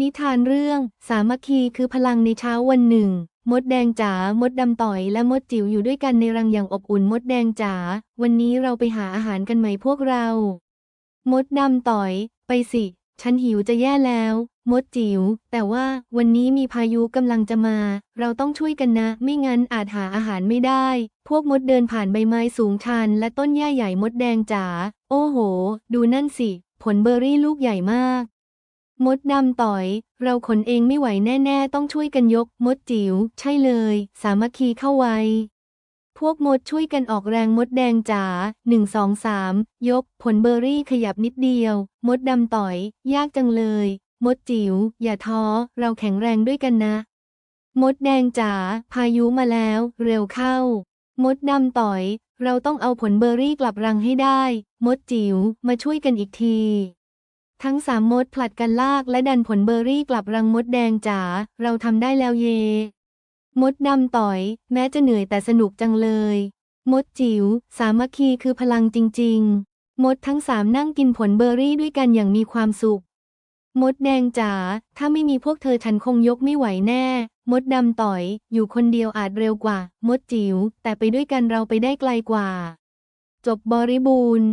นิทานเรื่อง สามัคคีคือพลังในเช้าวันหนึ่ง มดแดงจ๋ามดดำต่อยและมดจิ๋วอยู่ด้วยกันในรังอย่างอบอุ่นมดแดงจ๋าวันนี้เราไปหาอาหารกันไหมพวกเรา มดดำต่อย ไปสิ ฉันหิวจะแย่แล้ว มดจิ๋วแต่ว่าวันนี้มีพายุกำลังจะมา เราต้องช่วยกันนะ ไม่งั้นอาจหาอาหารไม่ได้ พวกมดเดินผ่านใบไม้สูงชัน และต้นหญ้าใหญ่มดแดงจ๋าโอ้โห ดูนั่นสิ ผลเบอร์รี่ลูกใหญ่มาก มดดำต่อย เราขนเองไม่ไหวแน่ๆ ต้องช่วยกันยก มดจิ๋ว ใช่เลย สามัคคีเข้าไว้ พวกมดช่วยกันออกแรงมดแดงจ๋าหนึ่งสองสามยก ผลเบอร์รี่ขยับนิดเดียว มดดำต่อย ยากจังเลย มดจิ๋ว อย่าท้อ เราแข็งแรงด้วยกันนะ มดแดงจ๋า พายุมาแล้ว เร็วเข้า มดดำต่อย เราต้องเอาผลเบอร์รี่กลับรังให้ได้ มดจิ๋ว มาช่วยกันอีกที ทั้งสามมดผลัดกันลากและดันผลเบอร์รี่กลับรังมดแดงจ๋า เราทำได้แล้วเย มดดำต่อย แม้จะเหนื่อยแต่สนุกจังเลย มดจิ๋ว สามัคคีคือพลังจริง ๆ มดทั้งสามนั่งกินผลเบอร์รี่ด้วยกันอย่างมีความสุข มดแดงจ๋า ถ้าไม่มีพวกเธอฉันคงยกไม่ไหวแน่ มดดำต่อย อยู่คนเดียวอาจเร็วกว่า มดจิ๋ว แต่ไปด้วยกันเราไปได้ไกลกว่า จบบริบูรณ์